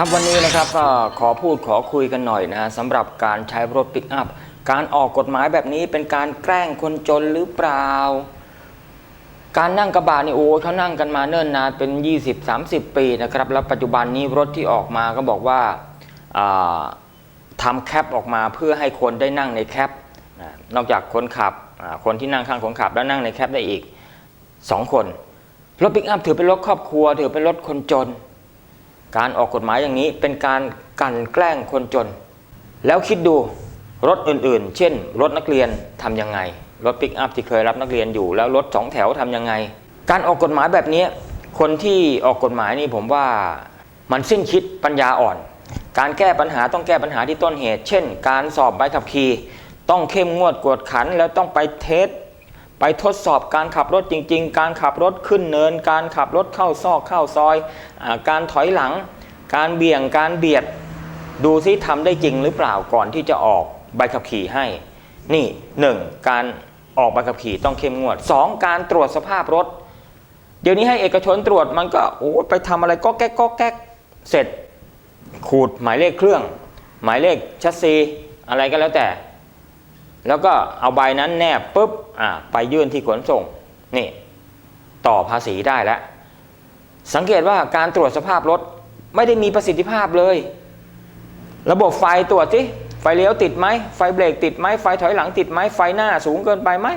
ครับวันนี้นะครับก็ขอพูดขอคุยกันหน่อยนะสำหรับการใช้รถปิกอัพการออกกฎหมายแบบนี้เป็นการแกล้งคนจนหรือเปล่า การนั่งกระบะนี่โอ้เขานั่งกันมาเนิ่นนานเป็น 20-30 ปีนะครับแล้วปัจจุบันนี้รถที่ออกมาก็บอกว่าทำแคปออกมาเพื่อให้คนได้นั่งในแคปนอกจากคนขับคนที่นั่งข้างคนขับแล้วนั่งในแคปได้อีก 2 คนรถปิกอัพถือเป็นรถครอบครัว ถือเป็นรถคนจน การออกกฎหมายอย่างนี้เป็นการกันแกล้งคนจน แล้วคิดดูรถอื่นๆ เช่น รถนักเรียนทำยังไง รถปิกอัพที่เคยรับนักเรียนอยู่ แล้วรถสองแถวทำยังไง การออกกฎหมายแบบนี้ คนที่ออกกฎหมายนี่ผมว่ามันสิ้นคิดปัญญาอ่อน การแก้ปัญหาต้องแก้ปัญหาที่ต้นเหตุ เช่น การสอบใบขับขี่ต้องเข้มงวดกวดขันแล้วต้องไปเทส ไปทดสอบการขับรถจริง ๆ การขับรถขึ้นเนิน การขับรถเข้าซอกเข้าซอยอการถอยหลัง การเบี่ยงการเบียด ดูซิทำได้จริงหรือเปล่าก่อนที่จะออกใบขับขี่ให้ นี่หนึ่งการออกใบขับขี่ต้องเข้มงวดสองการตรวจสภาพรถ เดี๋ยวนี้ให้เอกชนตรวจมันก็โอ้ไปทำอะไรก็แก๊กก็แก๊กเสร็จขูดหมายเลขเครื่อง หมายเลขชัสซีอะไรก็แล้วแต่ แล้วก็เอาใบนั้นแนบปุ๊บไปยื่นที่ขนส่งนี่ต่อภาษีได้แล้ว สังเกตว่าการตรวจสภาพรถไม่ได้มีประสิทธิภาพเลย ระบบไฟตรวจสิไฟเลี้ยวติดไหมไฟเบรกติดไหมไฟถอยหลังติดไหมไฟหน้าสูงเกินไปไหม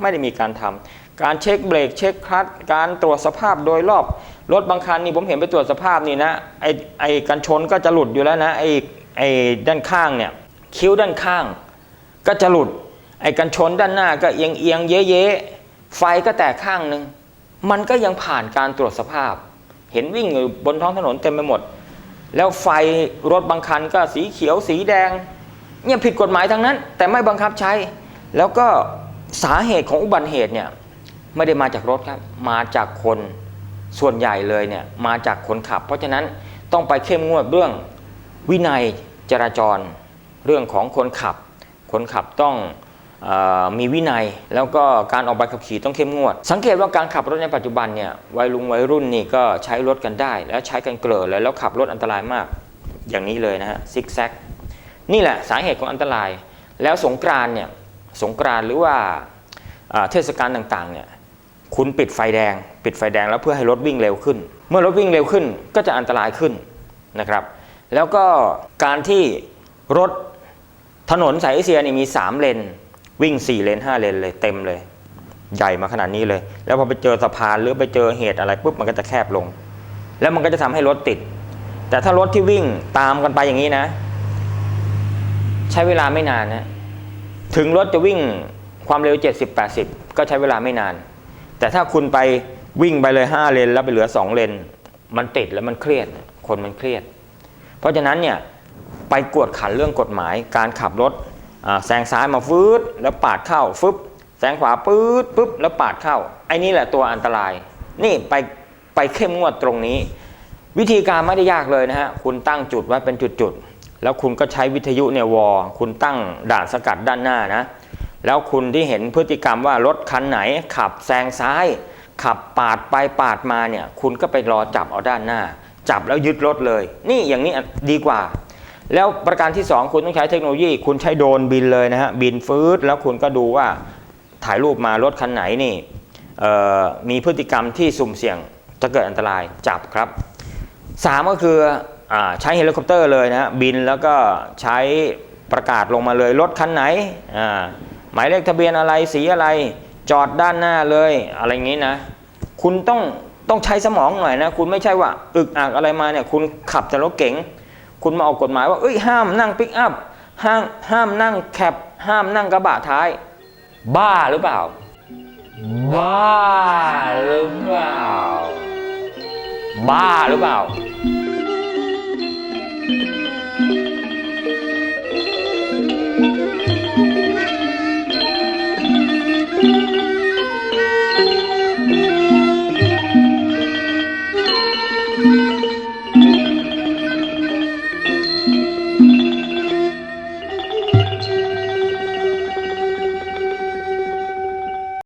ไม่ได้มีการทำการเช็คเบรกเช็คคลัตช์การตรวจสภาพโดยรอบรถบางคันนี่ผมเห็นไปตรวจสภาพนี่นะไอไอกันชนก็จะหลุดอยู่แล้วนะไอไอด้านข้างเนี่ยคิ้วด้านข้าง ก็จะหลุด ไอ้กันชนด้านหน้าก็เอียงเอียงเย้เย้ไฟก็แตกข้างหนึ่งมันก็ยังผ่านการตรวจสภาพ เห็นวิ่งอยู่บนท้องถนนเต็มไปหมด แล้วไฟรถบางคันก็สีเขียวสีแดงเนี่ยผิดกฎหมายทั้งนั้น แต่ไม่บังคับใช้ แล้วก็สาเหตุของอุบัติเหตุเนี่ยไม่ได้มาจากรถครับ มาจากคนส่วนใหญ่เลยเนี่ยมาจากคนขับ เพราะฉะนั้นต้องไปเข้มงวดเรื่องวินัยจราจร เรื่องของคนขับ คนขับต้องมีวินัยแล้วก็การออกใบขับขี่ต้องเข้มงวด สังเกตว่าการขับรถในปัจจุบันเนี่ยวัยลุงวัยรุ่นนี่ก็ใช้รถกันได้ แล้วใช้กันเกลือเลยแล้วขับรถอันตรายมากอย่างนี้เลยนะฮะซิกแซกนี่แหละสาเหตุของอันตราย แล้วสงกรานเนี่ยสงกรานหรือว่าเทศกาลต่างๆเนี่ยคุณปิดไฟแดง ปิดไฟแดงแล้วเพื่อให้รถวิ่งเร็วขึ้น เมื่อรถวิ่งเร็วขึ้นก็จะอันตรายขึ้นนะครับ แล้วก็การที่รถ ถนนสายเอเชียนี่มี 3 เลน วิ่ง 4 เลน 5 เลนเลยเต็มเลย ใหญ่มาขนาดนี้เลย แล้วพอไปเจอสะพานหรือไปเจอเหตุอะไรปุ๊บมันก็จะแคบลง แล้วมันก็จะทำให้รถติด แต่ถ้ารถที่วิ่งตามกันไปอย่างนี้นะ ใช้เวลาไม่นานนะถึงรถจะวิ่งความเร็ว 70-80 ก็ใช้เวลาไม่นาน แต่ถ้าคุณไปวิ่งไปเลย 5 เลน แล้วไปเหลือ 2 เลน มันติดแล้วมันเครียด คนมันเครียด เพราะฉะนั้นเนี่ย ไปกวดขันเรื่องกฎหมาย การขับรถแซงซ้ายมาฟืดแล้วปาดเข้าฟึบแซงขวาปื๊ดปุ๊บแล้วปาดเข้าไอ้นี่แหละตัวอันตราย นี่ไปไปเข้มงวดตรงนี้ วิธีการไม่ได้ยากเลยนะฮะคุณตั้งจุดไว้เป็นจุดๆแล้วคุณก็ใช้วิทยุเนี่ยวอ คุณตั้งด่านสกัดด้านหน้านะ แล้วคุณที่เห็นพฤติกรรมว่ารถคันไหน ขับแซงซ้าย ขับปาดไปปาดมาเนี่ย คุณก็ไปรอจับเอาด้านหน้า จับแล้วยึดรถเลย นี่อย่างนี้ดีกว่า แล้วประการที่ 2 คุณต้องใช้เทคโนโลยี คุณใช้โดรนบินเลยนะฮะ บินฟืดแล้วคุณก็ดูว่าถ่ายรูปมารถคันไหนนี่มีพฤติกรรมที่สุ่มเสี่ยงจะเกิดอันตรายจับครับ 3 ก็คืออใช้เฮลิคอปเตอร์เลยนะฮะบินแล้วก็ใช้ประกาศลงมาเลยรถคันไหนหมายเลขทะเบียนอะไรสีอะไรจอดด้านหน้าเลยอะไรอย่างนี้นะ คุณต้องต้องใช้สมองหน่อยนะ คุณไม่ใช่ว่า อึกอักอะไรมาเนี่ยคุณขับแต่รถเก๋ง คุณมาออกกฎหมายว่าเอ้ยห้ามนั่งปิกอัพห้ามห้ามนั่งแคปห้ามนั่งกระบะท้าย บ้าหรือเปล่า บ้าหรือเปล่า บ้าหรือเปล่า